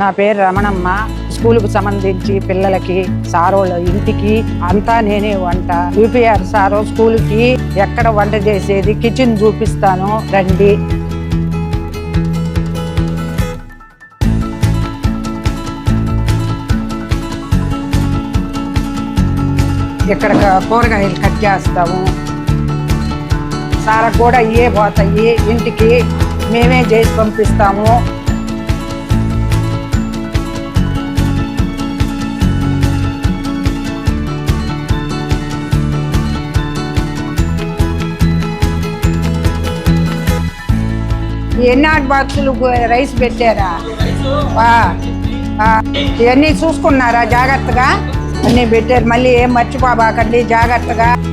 నా పేరు రమణమ్మ. స్కూలుకు సంబంధించి పిల్లలకి సారోళ్ళ ఇంటికి అంతా నేనే వంట. యూపీఆర్ సారో స్కూల్కి ఎక్కడ వంట చేసేది కిచెన్ చూపిస్తాను. రండి. ఇక్కడ కూరగాయలు కట్ చేస్తాము. సారా కూడా ఇవే పోతాయి. ఇంటికి మేమే చేసి పంపిస్తాము. ఎన్నాడు బాక్సులు రైస్ పెట్టారా? ఆ, ఇవన్నీ చూసుకున్నారా జాగ్రత్తగా? అన్నీ పెట్టారు. మళ్ళీ ఏం మర్చిపోబాకండి జాగ్రత్తగా.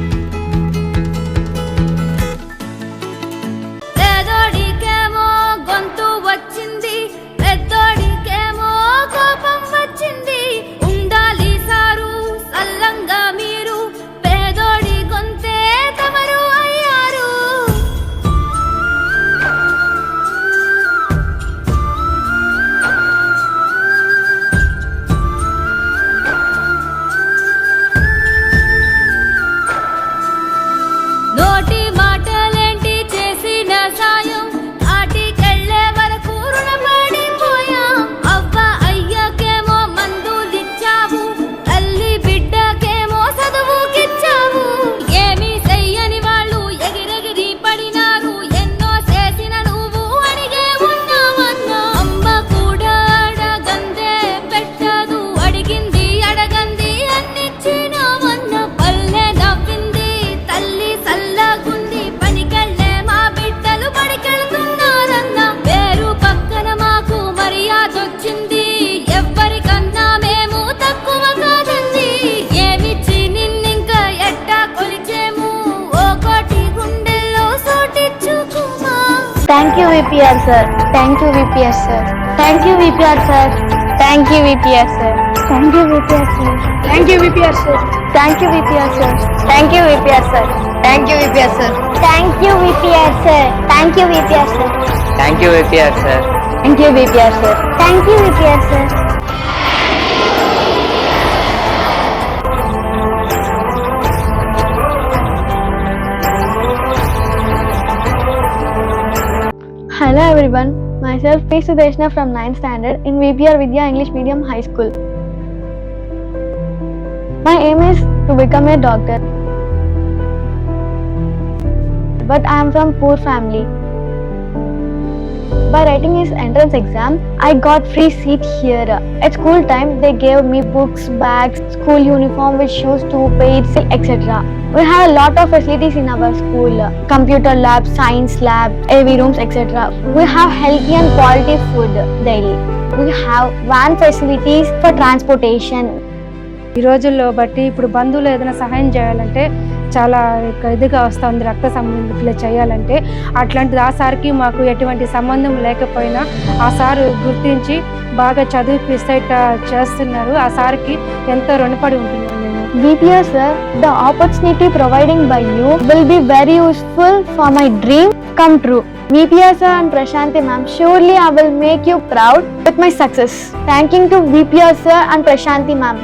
Thank you, VPR sir. Thank you, VPR sir. Thank you, VPR sir. Thank you, VPR sir. Thank you, VPR sir. Thank you, VPR sir. Thank you, VPR sir. Thank you, VPR sir. Thank you, VPR sir. Thank you, VPR sir. Thank you, VPR sir. Thank you, VPR sir. Thank you, VPR sir. Thank you, VPR sir. Hello everyone, myself P. Sudeshna from 9th standard in VPR Vidya English Medium High School. My aim is to become a doctor. But I am from poor family. By writing his entrance exam, I got free seat here. At school time, they gave me books, bags, school uniform with shoes, toothpaste, etc. We have a lot of facilities in our school. Computer lab, science lab, AV rooms, etc. We have healthy and quality food daily. We have van facilities for transportation. ఈ రోజుల్లో బట్టి ఇప్పుడు బంధువులు ఏదైనా సహాయం చేయాలంటే చాలా ఇదిగా వస్తూ ఉంది రక్త సంబంధితులు చేయాలంటే. అట్లాంటిది ఆ సార్కి మాకు ఎటువంటి సంబంధం లేకపోయినా ఆ సారు గుర్తించి బాగా చదువు చదివిపిస్తేట చేస్తున్నారు. ఆ సార్కి ఎంతో రుణపడి ఉంటుంది BPS sir the opportunity providing by you will be very useful for my dream come true. BPS sir and Prashanti ma'am surely I will make you proud with my success thank you to BPS sir and Prashanti ma'am.